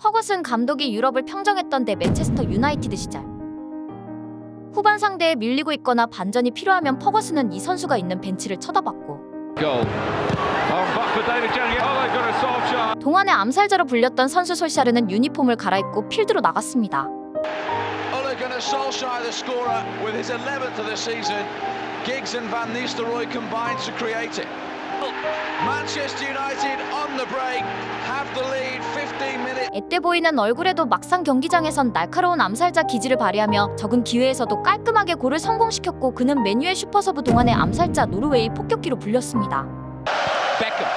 퍼거슨 감독이 유럽을 평정했던 때 맨체스터 유나이티드 시절 후반 상대에 밀리고 있거나 반전이 필요하면 퍼거슨은 이 선수가 있는 벤치를 쳐다봤고. Oh. Oh. 동안의 암살자로 불렸던 선수 솔샤르는 유니폼을 갈아입고 필드로 나갔습니다. Ole Gunnar Solskjaer, the scorer, with his 11th of the season. Giggs and Van Nistelrooy combined to create it. Manchester United on the break have the lead 15 minutes. 앳돼 보이는 얼굴에도 막상 경기장에선 날카로운 암살자 기질을 발휘하며 적은 기회에서도 깔끔하게 골을 성공시켰고 그는 메뉴의 슈퍼서브 동안의 암살자 노르웨이 폭격기로 불렸습니다. Beckham.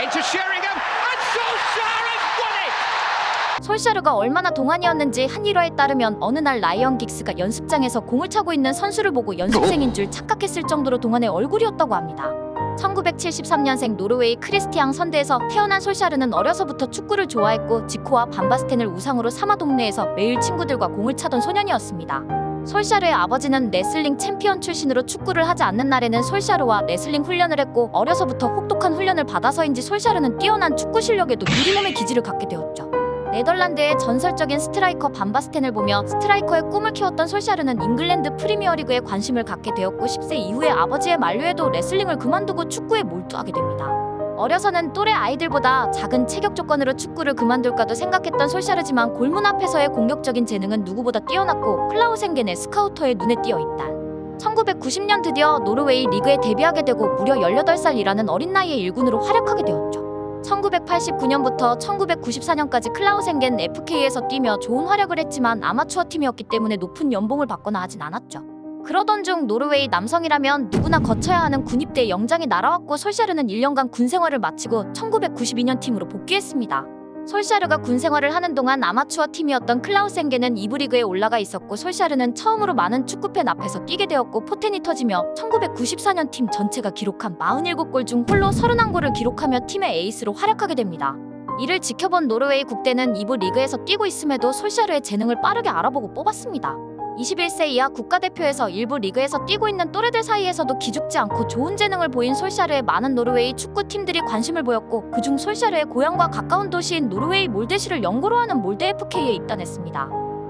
Into Sheringham. And Solskjaer has won it! 솔샤르가 얼마나 동안이었는지 한 일화에 따르면 어느 날 라이언 긱스가 연습장에서 공을 차고 있는 선수를 보고 연습생인 줄 착각했을 정도로 동안의 얼굴이었다고 합니다. 1973년생 노르웨이 크리스티앙 선대에서 태어난 솔샤르는 어려서부터 축구를 좋아했고 지코와 반바스텐을 우상으로 삼아 동네에서 매일 친구들과 공을 차던 소년이었습니다. 솔샤르의 아버지는 레슬링 챔피언 출신으로 축구를 하지 않는 날에는 솔샤르와 레슬링 훈련을 했고 어려서부터 혹독한 훈련을 받아서인지 솔샤르는 뛰어난 축구 실력에도 유리몸의 기질을 갖게 되었죠. 네덜란드의 전설적인 스트라이커 반바스텐을 보며 스트라이커의 꿈을 키웠던 솔샤르는 잉글랜드 프리미어리그에 관심을 갖게 되었고 10세 이후에 아버지의 만류에도 레슬링을 그만두고 축구에 몰두하게 됩니다. 어려서는 또래 아이들보다 작은 체격 조건으로 축구를 그만둘까도 생각했던 솔샤르지만 골문 앞에서의 공격적인 재능은 누구보다 뛰어났고 클라우센겐의 스카우터의 눈에 띄어 있다. 1990년 드디어 노르웨이 리그에 데뷔하게 되고 무려 18살이라는 어린 나이에 1군으로 활약하게 되었죠. 1989년부터 1994년까지 클라우센겐 FK에서 뛰며 좋은 활약을 했지만 아마추어 팀이었기 때문에 높은 연봉을 받거나 하진 않았죠. 그러던 중 노르웨이 남성이라면 누구나 거쳐야 하는 군입대 영장이 날아왔고 솔샤르는 1년간 군 생활을 마치고 1992년 팀으로 복귀했습니다. 솔샤르가 군 생활을 하는 동안 아마추어 팀이었던 클라우센겐은 2부 리그에 올라가 있었고 솔샤르는 처음으로 많은 축구팬 앞에서 뛰게 되었고 포텐이 터지며 1994년 팀 전체가 기록한 47골 중 홀로 31골을 기록하며 팀의 에이스로 활약하게 됩니다. 이를 지켜본 노르웨이 국대는 2부 리그에서 뛰고 있음에도 솔샤르의 재능을 빠르게 알아보고 뽑았습니다. 21세 이하 국가대표에서 일부 리그에서 뛰고 있는 또래들 사이에서도 기죽지 않고 좋은 재능을 보인 솔샤르에 많은 노르웨이 축구팀들이 관심을 보였고 그중 솔샤르의 고향과 가까운 도시인 노르웨이 몰데시를 연고로 하는 몰데 FK에 입단했습니다.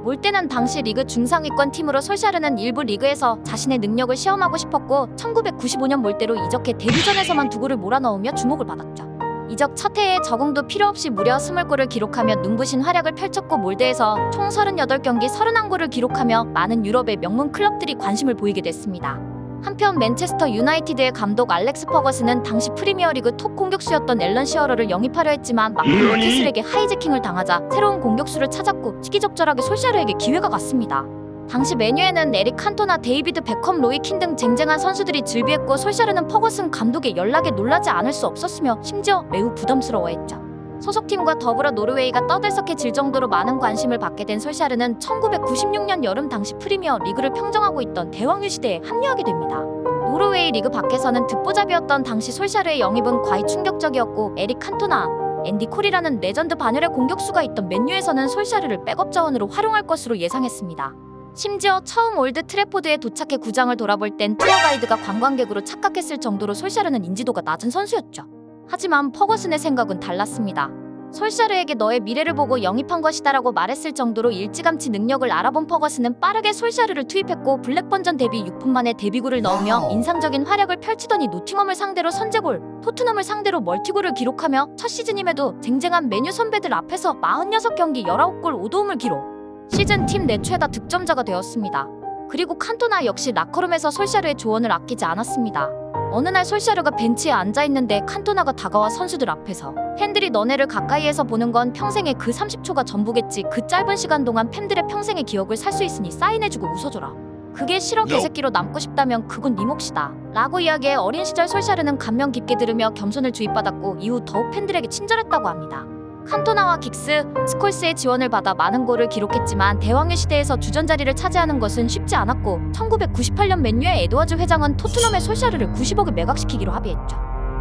몰데는 당시 리그 중상위권 팀으로 솔샤르는 일부 리그에서 자신의 능력을 시험하고 싶었고 1995년 몰데로 이적해 데뷔전에서만 두 골을 몰아넣으며 주목을 받았죠. 이적 첫 해에 적응도 필요 없이 무려 20골을 기록하며 눈부신 활약을 펼쳤고 몰드에서 총 38경기 31골을 기록하며 많은 유럽의 명문 클럽들이 관심을 보이게 됐습니다. 한편 맨체스터 유나이티드의 감독 알렉스 퍼거슨은 당시 프리미어리그 톱 공격수였던 앨런 시어러를 영입하려 했지만 마크 캐슬에게 하이제킹을 당하자 새로운 공격수를 찾았고 시기적절하게 솔샤르에게 기회가 갔습니다. 당시 메뉴에는 에릭 칸토나 데이비드 베컴 로이킨 등 쟁쟁한 선수들이 즐비했고 솔샤르는 퍼거슨 감독의 연락에 놀라지 않을 수 없었으며 심지어 매우 부담스러워했죠. 소속팀과 더불어 노르웨이가 떠들썩해질 정도로 많은 관심을 받게 된 솔샤르는 1996년 여름 당시 프리미어 리그를 평정하고 있던 대왕유 시대에 합류하게 됩니다. 노르웨이 리그 밖에서는 듣보잡이었던 당시 솔샤르의 영입은 과히 충격적이었고 에릭 칸토나, 앤디 콜이라는 레전드 반열의 공격수가 있던 맨유에서는 솔샤르를 백업 자원으로 활용할 것으로 예상했습니다. 심지어 처음 올드 트래포드에 도착해 구장을 돌아볼 땐 투어 가이드가 관광객으로 착각했을 정도로 솔샤르는 인지도가 낮은 선수였죠. 하지만 퍼거슨의 생각은 달랐습니다. 솔샤르에게 너의 미래를 보고 영입한 것이다라고 말했을 정도로 일찌감치 능력을 알아본 퍼거슨은 빠르게 솔샤르를 투입했고 블랙번전 데뷔 6분 만에 데뷔골을 넣으며 인상적인 활약을 펼치더니 노팅엄을 상대로 선제골, 토트넘을 상대로 멀티골을 기록하며 첫 시즌임에도 쟁쟁한 메뉴 선배들 앞에서 46경기 19골 5도움을 기록. 시즌 팀 내 최다 득점자가 되었습니다. 그리고 칸토나 역시 라커룸에서 솔샤르의 조언을 아끼지 않았습니다. 어느 날 솔샤르가 벤치에 앉아 있는데 칸토나가 다가와 선수들 앞에서 팬들이 너네를 가까이에서 보는 건 평생의 그 30초가 전부겠지. 그 짧은 시간 동안 팬들의 평생의 기억을 살 수 있으니 사인해주고 웃어줘라. 그게 싫어 개새끼로 남고 싶다면 그건 네 몫이다. 라고 이야기해 어린 시절 솔샤르는 감명 깊게 들으며 겸손을 주입받았고 이후 더욱 팬들에게 친절했다고 합니다. 칸토나와 긱스, 스콜스의 지원을 받아 많은 골을 기록했지만 대왕의 시대에서 주전 자리를 차지하는 것은 쉽지 않았고 1998년 맨유의 에드워즈 회장은 토트넘의 솔샤르를 90억에 매각시키기로 합의했죠.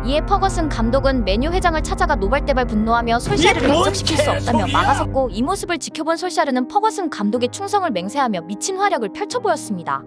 이에 퍼거슨 감독은 메뉴 회장을 찾아가 노발대발 분노하며 솔샤르를 이적시킬 수 없다며 막아섰고 이 모습을 지켜본 솔샤르는 퍼거슨 감독의 충성을 맹세하며 미친 활약을 펼쳐 보였습니다.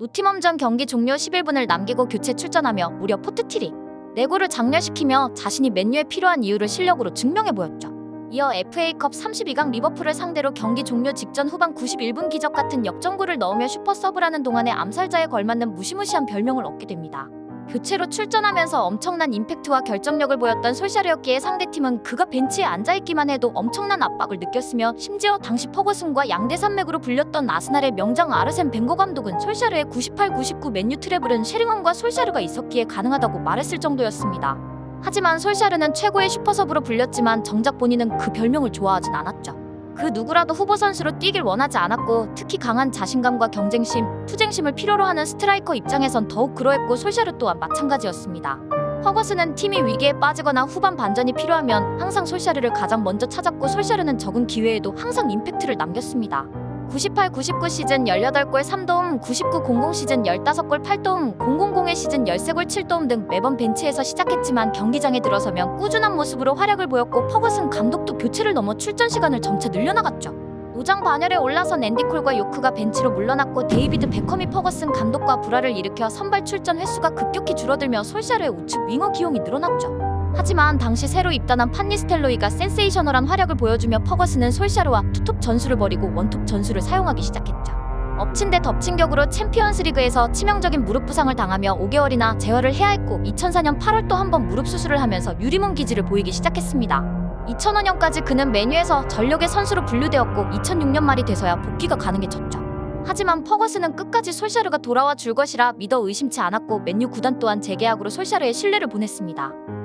노티멈전 경기 종료 11분을 남기고 교체 출전하며 무려 포트트릭 4골을 장렬시키며 자신이 맨유에 필요한 이유를 실력으로 증명해 보였죠. 이어 FA컵 32강 리버풀을 상대로 경기 종료 직전 후반 91분 기적 같은 역전골을 넣으며 슈퍼 서브라는 동안의 암살자에 걸맞는 무시무시한 별명을 얻게 됩니다. 교체로 출전하면서 엄청난 임팩트와 결정력을 보였던 솔샤르였기에 상대팀은 그가 벤치에 앉아있기만 해도 엄청난 압박을 느꼈으며 심지어 당시 퍼거슨과 양대 산맥으로 불렸던 아스날의 명장 아르센 벵거 감독은 솔샤르의 98-99 맨유 트래블은 쉐링엄과 솔샤르가 있었기에 가능하다고 말했을 정도였습니다. 하지만 솔샤르는 최고의 슈퍼섭으로 불렸지만 정작 본인은 그 별명을 좋아하진 않았죠. 그 누구라도 후보 선수로 뛰길 원하지 않았고 특히 강한 자신감과 경쟁심, 투쟁심을 필요로 하는 스트라이커 입장에선 더욱 그러했고 솔샤르 또한 마찬가지였습니다. 허거스는 팀이 위기에 빠지거나 후반 반전이 필요하면 항상 솔샤르를 가장 먼저 찾았고 솔샤르는 적은 기회에도 항상 임팩트를 남겼습니다. 98-99 시즌 18골 3도움, 99-00 시즌 15골 8도움, 000의 시즌 13골 7도움 등 매번 벤치에서 시작했지만 경기장에 들어서면 꾸준한 모습으로 활약을 보였고 퍼거슨 감독도 교체를 넘어 출전 시간을 점차 늘려나갔죠. 노장 반열에 올라선 앤디 콜과 요크가 벤치로 물러났고 데이비드 베컴이 퍼거슨 감독과 불화를 일으켜 선발 출전 횟수가 급격히 줄어들며 솔샤르의 우측 윙어 기용이 늘어났죠. 하지만 당시 새로 입단한 판니스텔로이가 센세이셔널한 활약을 보여주며 퍼거슨은 솔샤르와 투톱 전술을 버리고 원톱 전술을 사용하기 시작했죠. 엎친 데 덮친 격으로 챔피언스 리그에서 치명적인 무릎 부상을 당하며 5개월이나 재활을 해야 했고 2004년 8월 또 한 번 무릎 수술을 하면서 유리몸 기질을 보이기 시작했습니다. 2005년까지 그는 메뉴에서 전력의 선수로 분류되었고 2006년 말이 돼서야 복귀가 가능해졌죠. 하지만 퍼거슨은 끝까지 솔샤르가 돌아와 줄 것이라 믿어 의심치 않았고 맨유 구단 또한 재계약으로 솔샤르의 신뢰를 보냈습니다.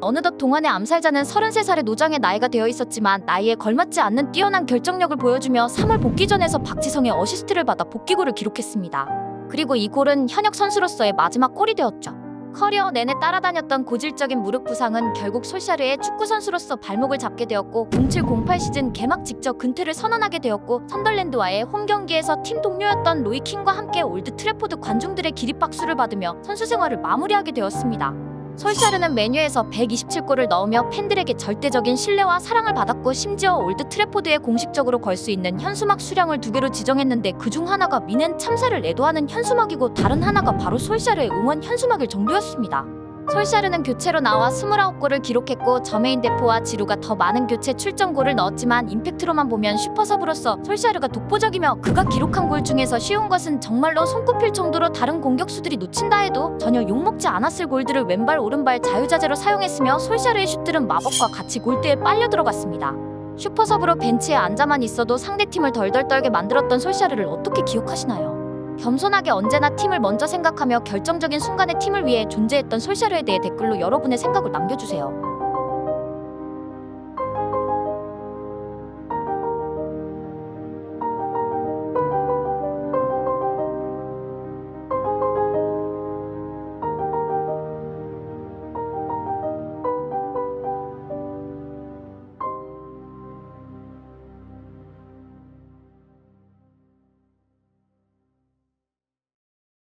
어느덧 동안의 암살자는 33살의 노장의 나이가 되어 있었지만 나이에 걸맞지 않는 뛰어난 결정력을 보여주며 3월 복귀전에서 박지성의 어시스트를 받아 복귀골을 기록했습니다. 그리고 이 골은 현역 선수로서의 마지막 골이 되었죠. 커리어 내내 따라다녔던 고질적인 무릎 부상은 결국 솔샤르의 축구 선수로서 발목을 잡게 되었고 0708 시즌 개막 직접 근퇴를 선언하게 되었고 선덜랜드와의 홈 경기에서 팀 동료였던 로이 킹과 함께 올드 트래포드 관중들의 기립박수를 받으며 선수 생활을 마무리하게 되었습니다. 솔샤르는 메뉴에서 127골을 넣으며 팬들에게 절대적인 신뢰와 사랑을 받았고 심지어 올드 트래포드에 공식적으로 걸 수 있는 현수막 수량을 두 개로 지정했는데 그 중 하나가 미넨 참사를 애도하는 현수막이고 다른 하나가 바로 솔샤르의 응원 현수막일 정도였습니다. 솔샤르는 교체로 나와 29골을 기록했고 저메인 데포와 지루가 더 많은 교체 출전골을 넣었지만 임팩트로만 보면 슈퍼섭으로서 솔샤르가 독보적이며 그가 기록한 골 중에서 쉬운 것은 정말로 손꼽힐 정도로 다른 공격수들이 놓친다 해도 전혀 욕먹지 않았을 골들을 왼발 오른발 자유자재로 사용했으며 솔샤르의 슛들은 마법과 같이 골대에 빨려 들어갔습니다. 슈퍼섭으로 벤치에 앉아만 있어도 상대팀을 덜덜 떨게 만들었던 솔샤르를 어떻게 기억하시나요? 겸손하게 언제나 팀을 먼저 생각하며 결정적인 순간에 팀을 위해 존재했던 솔샤르에 대해 댓글로 여러분의 생각을 남겨주세요.